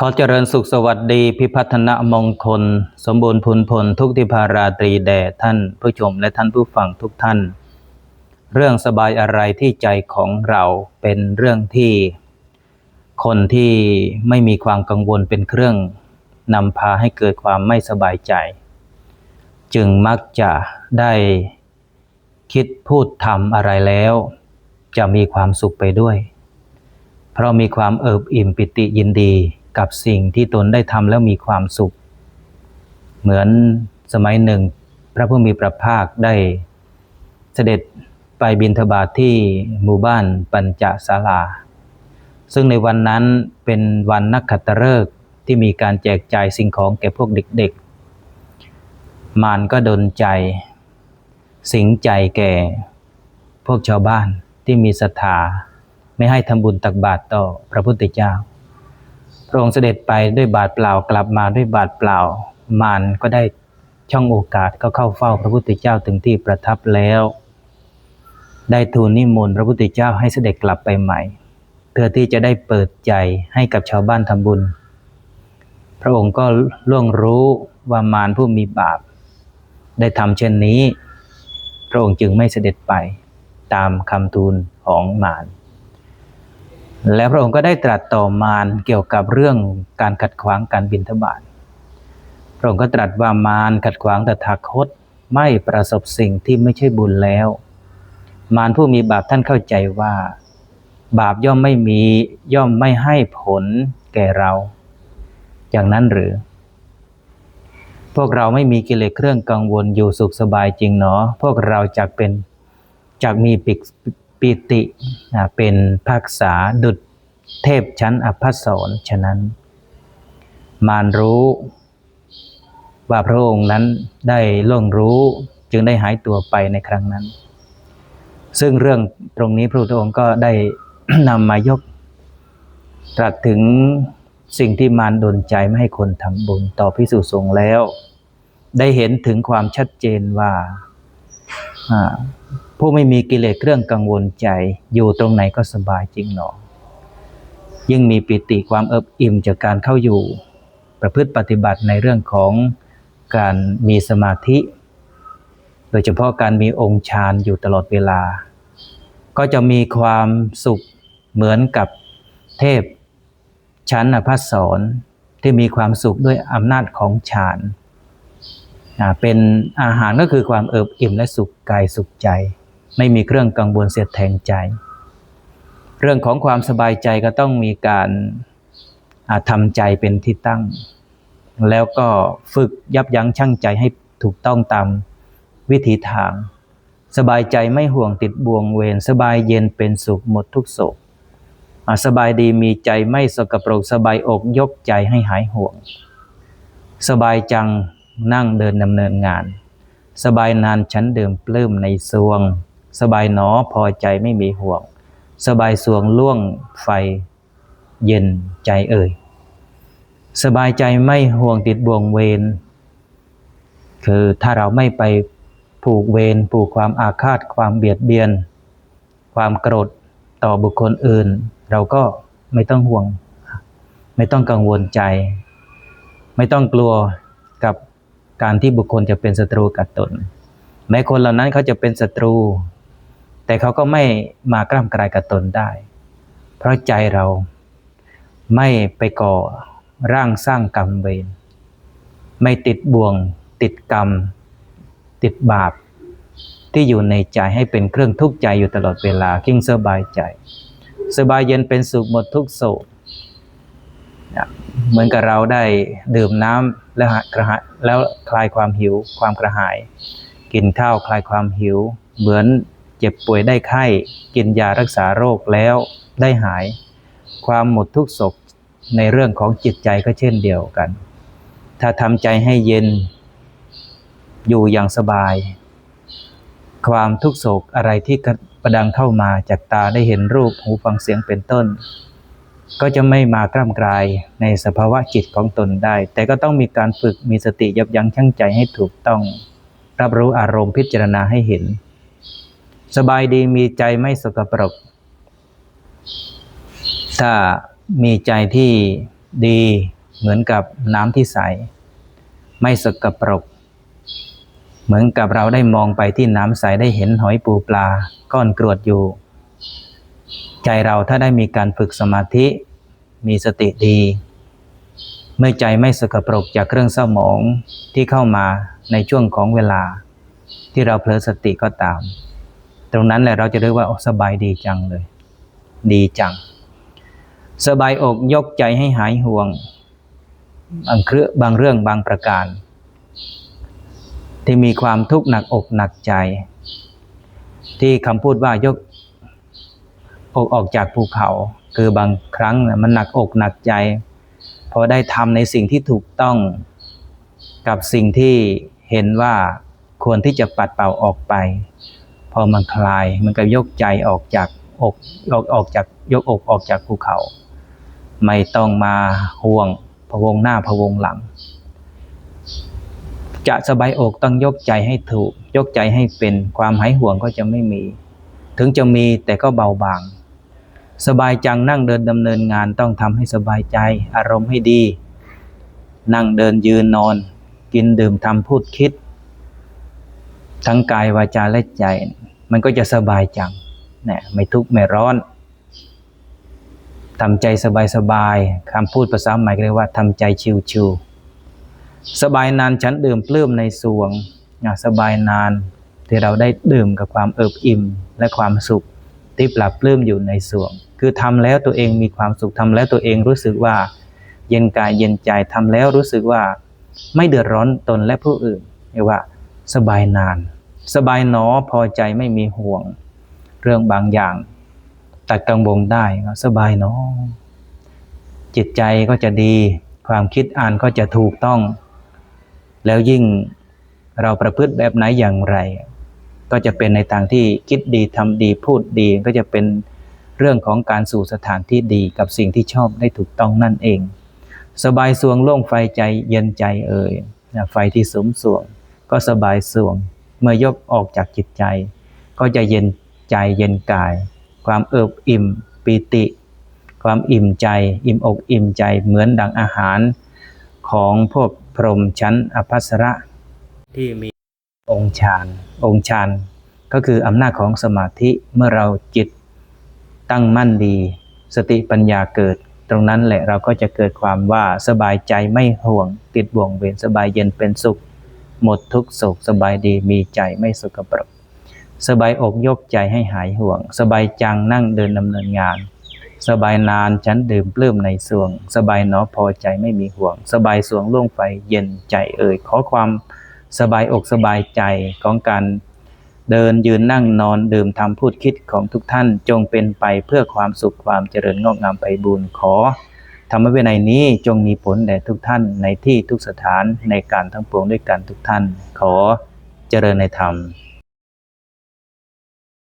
ขอเจริญสุขสวัสดีพิพัฒนมงคล สมบูรณ์พุนพลทุกทิพาราตรีแด่ท่านผู้ชมและท่านผู้ฟังทุกท่าน เรื่องสบายอะไรที่ใจของเราเป็นเรื่องที่ คนที่ไม่มีความกังวลเป็นเครื่องนำพาให้เกิดความไม่สบายใจ จึงมักจะได้คิดพูดทำอะไรแล้ว จะมีความสุขไปด้วย เพราะมีความเอิบอิ่มปิติยินดี กับสิ่งที่ตนได้ทำแล้วมีความสุข เหมือนสมัยหนึ่ง พระผู้มีพระภาคได้เสด็จไปบิณฑบาตทที่หมู่บ้านปัญจศาลา ซึ่งในวันนั้นเป็นวันนักขัตฤกษ์ที่มีการแจกจ่ายสิ่งของแก่พวกเด็กๆ มารก็ดนใจ สิงใจแก่ พวกชาวบ้านที่มีศรัทธาไม่ให้ทำบุญตักบาตรต่อพระพุทธเจ้า พระองค์เสด็จไปด้วยบาทเปล่ากลับมาด้วยบาทเปล่ามารก็ได้ช่องโอกาสก็เข้าเฝ้าพระพุทธเจ้าถึงที่ประทับแล้ว ได้ทูลนิมนต์พระพุทธเจ้าให้เสด็จกลับไปใหม่เพื่อที่จะได้เปิดใจให้กับชาวบ้านทำบุญ พระองค์ก็ล่วงรู้ว่ามารผู้มีบาป ได้ทำเช่นนี้ พระองค์จึงไม่เสด็จไปตามคำทูลของมาร และพระองค์ก็ได้ตรัสต่อมารเกี่ยวกับเรื่องการขัดขวางการบินทบาทพระองค์ก็ตรัสว่ามารขัดขวางตถาคตไม่ประสบสิ่งที่ไม่ใช่บุญแล้ว มารผู้มีบาปท่านเข้าใจว่า บาปย่อมไม่มีย่อมไม่ให้ผลแก่เรา อย่างนั้นหรือ พวกเราไม่มีกิเลสเครื่องกังวลอยู่สุขสบายจริงเนาะพวกเราจากเป็นจากมีปิก ปิติเป็นภาษาดุจเทพชั้นอภัสสรฉะนั้น มารรู้ว่าพระองค์นั้นได้ล่วงรู้จึงได้หายตัวไปในครั้งนั้น ซึ่งเรื่องตรงนี้พระพุทธองค์ก็ได้นำมายก ตรัสถึงสิ่งที่มารดนใจไม่ให้คนทำบุญต่อพิสุสงแล้ว ได้เห็นถึงความชัดเจนว่า ผู้ไม่มีกิเลสเครื่องกังวลใจ อยู่ตรงไหนก็สบายจริงหนอยิ่งมีปิติความเอิบอิ่มจากการเข้าอยู่ ประพฤติปฏิบัติในเรื่องของการมีสมาธิ โดยเฉพาะการมีองค์ฌานอยู่ตลอดเวลา ก็จะมีความสุขเหมือนกับเทพชั้นอภัสสรที่มีความสุขด้วยอำนาจของฌานเป็นอาหารก็คือความเอิบอิ่มและสุขกายสุขใจ ไม่มีเครื่องกังวลเสียดแทงใจ เรื่องของความสบายใจก็ต้องมีการทำใจเป็นที่ตั้ง แล้วก็ฝึกยับยั้งชั่งใจให้ถูกต้องตามวิถีทาง สบายใจไม่ห่วงติดบ่วงเวรสบายเย็นเป็นสุขหมดทุกโศกสบายดีมีใจไม่สกปรกสบายอกยกใจให้หายห่วง สบายจังนั่งเดินดำเนินงาน สบายนานชั้นเดิมปลื้มในสวง สบายหนอพอใจไม่มีห่วง สบายสวงล่วงไฟเย็นใจเอ่ย สบายใจไม่ห่วงติดบ่วงเวร คือถ้าเราไม่ไปผูกเวรผูกความอาฆาตความเบียดเบียน ความโกรธต่อบุคคลอื่น เราก็ไม่ต้องห่วง ไม่ต้องกังวลใจ ไม่ต้องกลัวกับการที่บุคคลจะเป็นศัตรูกับตน แม้คนเหล่านั้นเขาจะเป็นศัตรู แต่เขาก็ไม่มากล้ำกลายกับตนได้ เพราะใจเราไม่ไปก่อร่างสร้างกรรมเวรไม่ติดบ่วง ติดกรรม ติดบาป ที่อยู่ในใจให้เป็นเครื่องทุกข์ใจอยู่ตลอดเวลายิ่งสบายใจ สบายเย็นเป็นสุขหมดทุกโศกเหมือนกับเราได้ดื่มน้ำแล้วกระหายแล้วคลายความหิวความกระหาย กินข้าวคลายความหิว เหมือน เจ็บป่วยได้ไข้ กินยารักษาโรคแล้วได้หาย ความหมดทุกโศกในเรื่องของจิตใจก็เช่นเดียวกัน ถ้าทำใจให้เย็น อยู่อย่างสบาย ความทุกโศกอะไรที่ประดังเข้ามาจากตาได้เห็นรูปหูฟังเสียงเป็นต้น ก็จะไม่มากร่ำกรายในสภาวะจิตของตนได้ แต่ก็ต้องมีการฝึกมีสติยับยั้งชั่งใจให้ถูกต้อง รับรู้อารมณ์พิจารณาให้เห็น สบายดีมีใจไม่สกปรก ถ้ามีใจที่ดีเหมือนกับน้ำที่ใส ไม่สกปรก เหมือนกับเราได้มองไปที่น้ำใสได้เห็นหอยปูปลาก้อนกรวดอยู่ ใจเราถ้าได้มีการฝึกสมาธิ มีสติดี เมื่อใจไม่สกปรกจากเครื่องเศร้าหมองที่เข้ามาในช่วงของเวลา ที่เราเผลอสติก็ตาม ตรงนั้นแหละเราจะเรียกว่าสบายดีจังเลย ดีจัง สบายอกยกใจให้หายห่วง บางเครือบางเรื่องบางประการ ที่มีความทุกข์หนักอกหนักใจ ที่คำพูดว่ายกอกออกจากภูเขา คือบางครั้งนะมันหนักอกหนักใจพอได้ทำในสิ่งที่ถูกต้องกับสิ่งที่เห็นว่าควรที่จะปัดเป่าออกไป อมันคลายมันก็ยกใจออกจากอกออกออกจากยกอกออกจากภูเขา ไม่ต้องมาห่วงพะวงหน้าพะวงหลัง จะสบายอกต้องยกใจให้ถูก ยกใจให้เป็นความหายห่วงก็จะไม่มี ถึงจะมีแต่ก็เบาบาง สบายจังนั่งเดินดำเนินงานต้องทำให้สบายใจอารมณ์ให้ดี นั่งเดินยืนนอน กินดื่มทำพูดคิด ทั้งกายวาจาและใจ มันก็จะสบายจังนี่ไม่ทุกข์ไม่ร้อนทำใจสบายๆคำพูดภาษาใหม่เรียกว่าทำใจชิวๆสบายนานฉันดื่มปลื้มในสวงอะสบายนานที่เราได้ดื่มกับความเอิบอิ่มและความสุขที่ปรับปลื้มอยู่ในสวง คือทำแล้วตัวเองมีความสุขทำแล้วตัวเองรู้สึกว่า เย็นกายเย็นใจทำแล้วรู้สึกว่า ไม่เดือดร้อนตนและผู้อื่นเรียกว่า สบายนาน สบายหนอพอใจไม่มีห่วง เรื่องบางอย่าง ตัดกังวลได้สบายหนอ จิตใจก็จะดี ความคิดอ่านก็จะถูกต้อง แล้วยิ่งเราประพฤติแบบไหนอย่างไร ก็จะเป็นในทางที่คิดดีทำดีพูดดีก็จะเป็นเรื่องของการสู่สถานที่ดีกับสิ่งที่ชอบได้ถูกต้องนั่นเอง สบายสวงโล่งไฟใจเย็นใจเอ่ยไฟที่สมสวงก็สบายสวง เมื่อยกออกจากจิตใจ ก็จะเย็นใจเย็นกาย ความเอิบอิ่มปีติ ความอิ่มใจ อิ่มอกอิ่มใจเหมือนดังอาหาร ของพวกพรหมชั้นอภัสระที่มีองค์ฌานองค์ฌานก็คืออำนาจของสมาธิเมื่อเราจิตตั้งมั่นดี สติปัญญาเกิด ตรงนั้นแหละเราก็จะเกิดความว่าสบายใจไม่ห่วง ติดบ่วงเวรสบายเย็นเป็นสุข หมดทุกโศกสบายดีมีใจไม่สกปรกสบายอกยกใจให้หายห่วง สบายจังนั่งเดินดำเนินงาน สบายนานฉันดื่มปลื้มในสวง สบายหนอพอใจไม่มีห่วง สบายสวงล่วงไฟเย็นใจเอ่ยขอความสบายอกสบายใจของการเดินยืนนั่งนอนดื่มทำพูดคิดของทุกท่านจงเป็นไปเพื่อความสุขความเจริญงอกงามไปบูรขอ ธรรมวินัยนี้จงมีผลแด่ทุกท่านในที่ทุกสถานในการทั้งปวงด้วยกันทุกท่าน ขอเจริญในธรรม